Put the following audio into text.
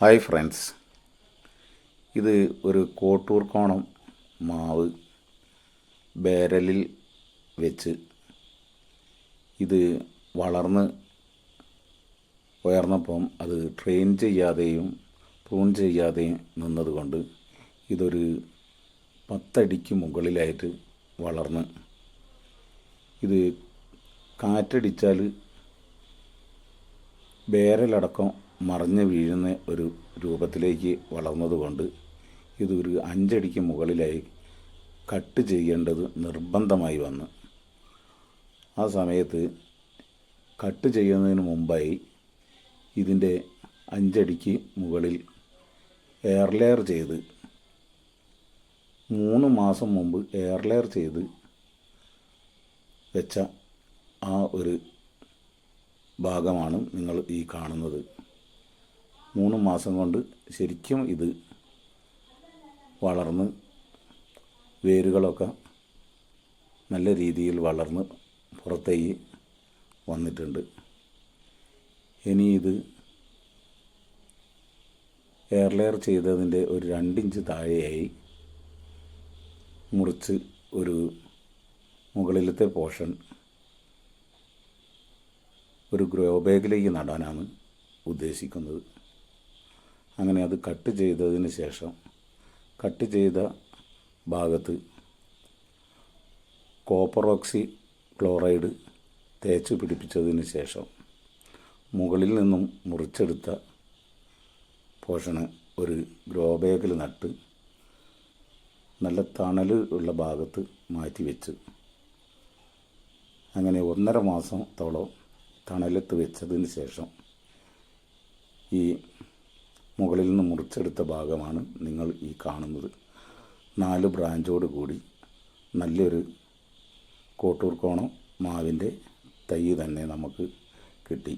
Hi friends ഇത് ഒരു കോട്ടൂർ കോണം മാവ് ബേരലിൽ വെച്ച് ഇത് വളർന്ന് ഉയർന്നപ്പം അത് ട്രെയിൻ ചെയ്യാതെയും പ്രൂൺ ചെയ്യാതെയും നിന്നതുകൊണ്ട് ഇതൊരു പത്തടിക്ക് മുകളിലായിട്ട് വളർന്ന് ഇത് കാറ്റടിച്ചാൽ ബേരലടക്കം മറിഞ്ഞ് വീഴുന്ന ഒരു രൂപത്തിലേക്ക് വളർന്നതുകൊണ്ട് ഇതൊരു അഞ്ചടിക്ക് മുകളിലായി കട്ട് ചെയ്യേണ്ടത് നിർബന്ധമായി വന്നു. ആ സമയത്ത് കട്ട് ചെയ്യുന്നതിന് മുമ്പായി ഇതിന്റെ അഞ്ചടിക്ക് മുകളിൽ എയർ ലെയർ ചെയ്ത് മൂന്ന് മാസം മുമ്പ് എയർ ലെയർ ചെയ്ത് വെച്ച ആ ഒരു ഭാഗമാണ് നിങ്ങൾ ഈ കാണുന്നത്. മൂന്ന് മാസം കൊണ്ട് ശരിക്കും ഇത് വളർന്ന് വേരുകളൊക്കെ നല്ല രീതിയിൽ വളർന്ന് പുറത്തേക്ക് വന്നിട്ടുണ്ട്. ഇനി ഇത് എയർ ലെയർ ചെയ്തതിന്റെ ഒരു രണ്ടിഞ്ച് താഴെയായി മുറിച്ച് ഒരു മുകളിലത്തെ പോർഷൻ ഒരു ഗ്രോ ബാഗിലേക്ക് നടാനാണ് ഉദ്ദേശിക്കുന്നത്. അങ്ങനെ അത് കട്ട് ചെയ്തതിന് ശേഷം കട്ട് ചെയ്ത ഭാഗത്ത് കോപ്പറോക്സി ക്ലോറൈഡ് തേച്ച് പിടിപ്പിച്ചതിന് ശേഷം മുകളിൽ നിന്നും മുറിച്ചെടുത്ത പോഷണ് ഒരു ഗ്രോ ബാഗിൽ നട്ട് നല്ല തണൽ ഉള്ള ഭാഗത്ത് മാറ്റി വെച്ച്. അങ്ങനെ ഒന്നര മാസത്തോളം തണലത്ത് വെച്ചതിന് ശേഷം ഈ മുകളിൽ നിന്ന് മുറിച്ചെടുത്ത ഭാഗമാണ് നിങ്ങൾ ഈ കാണുന്നത്. നാല് ബ്രാഞ്ചോട് കൂടി നല്ലൊരു കോട്ടൂർ കോണം മാവിന്റെ തൈ തന്നെ നമുക്ക് കിട്ടി.